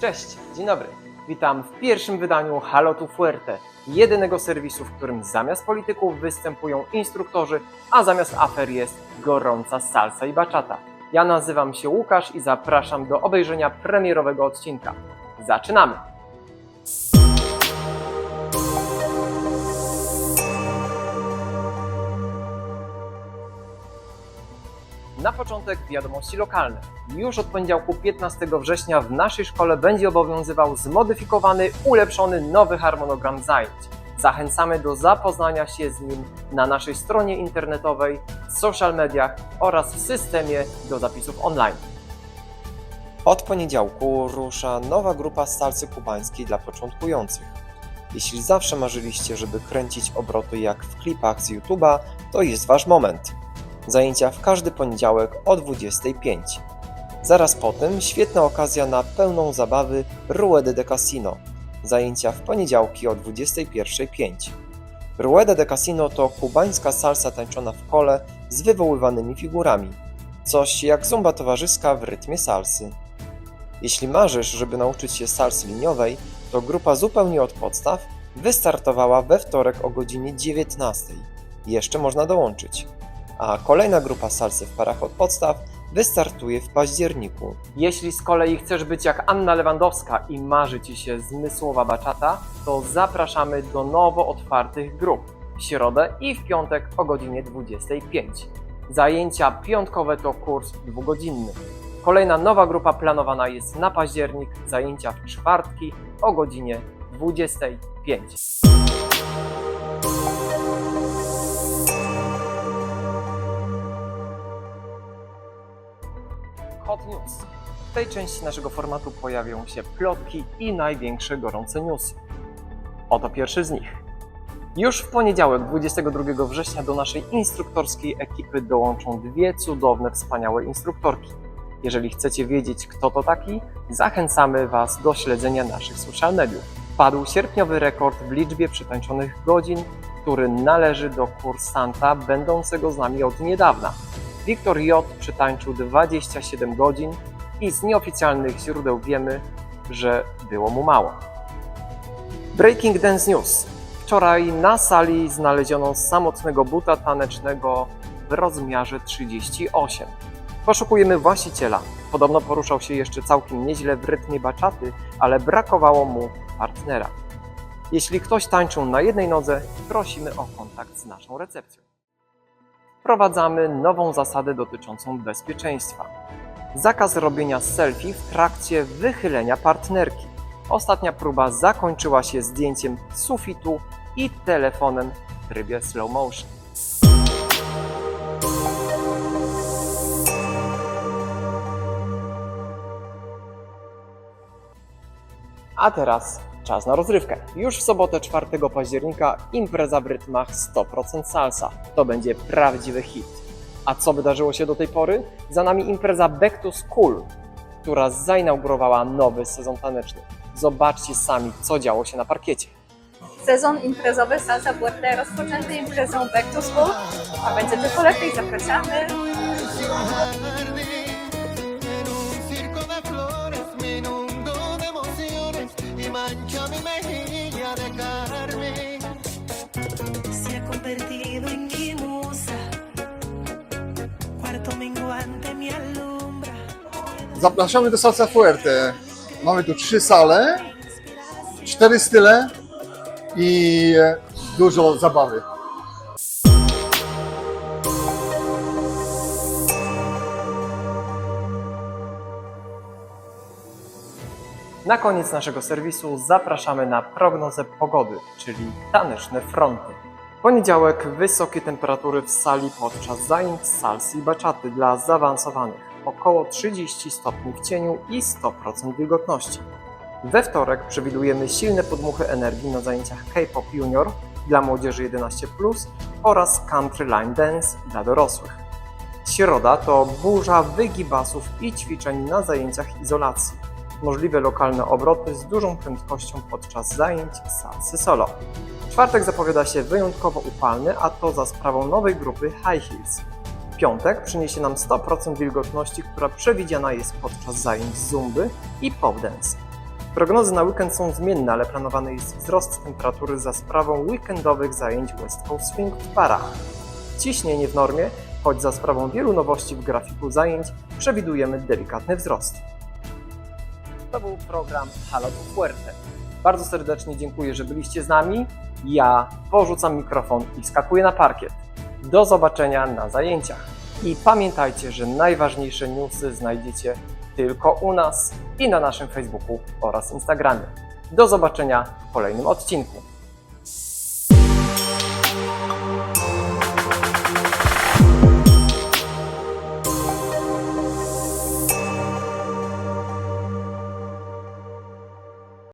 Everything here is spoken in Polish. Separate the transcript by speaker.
Speaker 1: Cześć, dzień dobry. Witam w pierwszym wydaniu Halo tu Fuerte, jedynego serwisu, w którym zamiast polityków występują instruktorzy, a zamiast afer jest gorąca salsa i bachata. Ja nazywam się Łukasz i zapraszam do obejrzenia premierowego odcinka. Zaczynamy! Na początek wiadomości lokalne. Już od poniedziałku 15 września w naszej szkole będzie obowiązywał zmodyfikowany, ulepszony nowy harmonogram zajęć. Zachęcamy do zapoznania się z nim na naszej stronie internetowej, social mediach oraz w systemie do zapisów online. Od poniedziałku rusza nowa grupa salsy kubańskiej dla początkujących. Jeśli zawsze marzyliście, żeby kręcić obroty jak w klipach z YouTube'a, to jest Wasz moment. Zajęcia w każdy poniedziałek o 25. Zaraz potem świetna okazja na pełną zabawy Rueda de Casino. Zajęcia w poniedziałki o 21.05. Rueda de Casino to kubańska salsa tańczona w kole z wywoływanymi figurami. Coś jak zumba towarzyska w rytmie salsy. Jeśli marzysz, żeby nauczyć się salsy liniowej, to grupa zupełnie od podstaw wystartowała we wtorek o godzinie 19. Jeszcze można dołączyć a kolejna grupa salsy w parach od podstaw wystartuje w październiku. Jeśli z kolei chcesz być jak Anna Lewandowska i marzy Ci się zmysłowa baczata, to zapraszamy do nowo otwartych grup w środę i w piątek o godzinie 25. Zajęcia piątkowe to kurs dwugodzinny. Kolejna nowa grupa planowana jest na październik, zajęcia w czwartki o godzinie 25. W tej części naszego formatu pojawią się plotki i największe gorące newsy. Oto pierwszy z nich. Już w poniedziałek, 22 września, do naszej instruktorskiej ekipy dołączą dwie cudowne, wspaniałe instruktorki. Jeżeli chcecie wiedzieć, kto to taki, zachęcamy Was do śledzenia naszych social mediów. Padł sierpniowy rekord w liczbie przytańczonych godzin, który należy do kursanta będącego z nami od niedawna. Wiktor J. przytańczył 27 godzin i z nieoficjalnych źródeł wiemy, że było mu mało. Breaking Dance News. Wczoraj na sali znaleziono samotnego buta tanecznego w rozmiarze 38. Poszukujemy właściciela. Podobno poruszał się jeszcze całkiem nieźle w rytmie baczaty, ale brakowało mu partnera. Jeśli ktoś tańczył na jednej nodze, prosimy o kontakt z naszą recepcją wprowadzamy nową zasadę dotyczącą bezpieczeństwa. Zakaz robienia selfie w trakcie wychylenia partnerki. Ostatnia próba zakończyła się zdjęciem sufitu i telefonem w trybie slow motion. A teraz czas na rozrywkę. Już w sobotę 4 października impreza w rytmach 100% salsa. To będzie prawdziwy hit. A co wydarzyło się do tej pory? Za nami impreza Back to School, która zainaugurowała nowy sezon taneczny. Zobaczcie sami, co działo się na parkiecie.
Speaker 2: Sezon imprezowy Salsa Fuerte rozpoczęty imprezą Back to School, a będzie tylko lepiej, zapraszamy.
Speaker 3: Zapraszamy do Salsa Fuerte. Mamy tu trzy sale, cztery style i dużo zabawy.
Speaker 1: Na koniec naszego serwisu zapraszamy na prognozę pogody, czyli taneczne fronty. Poniedziałek wysokie temperatury w sali podczas zajęć salsy i baczaty dla zaawansowanych, około 30 stopni w cieniu i 100% wilgotności. We wtorek przewidujemy silne podmuchy energii na zajęciach K-pop junior dla młodzieży 11+, oraz country line dance dla dorosłych. Środa to burza wygibasów i ćwiczeń na zajęciach izolacji możliwe lokalne obroty z dużą prędkością podczas zajęć salsy solo. Czwartek zapowiada się wyjątkowo upalny, a to za sprawą nowej grupy High Heels. Piątek przyniesie nam 100% wilgotności, która przewidziana jest podczas zajęć zumby i pop dance. Prognozy na weekend są zmienne, ale planowany jest wzrost temperatury za sprawą weekendowych zajęć West Coast Swing w parach. Ciśnienie w normie, choć za sprawą wielu nowości w grafiku zajęć przewidujemy delikatny wzrost. To był program Halo to Fuerte. Bardzo serdecznie dziękuję, że byliście z nami. Ja porzucam mikrofon i skakuję na parkiet. Do zobaczenia na zajęciach. I pamiętajcie, że najważniejsze newsy znajdziecie tylko u nas i na naszym Facebooku oraz Instagramie. Do zobaczenia w kolejnym odcinku.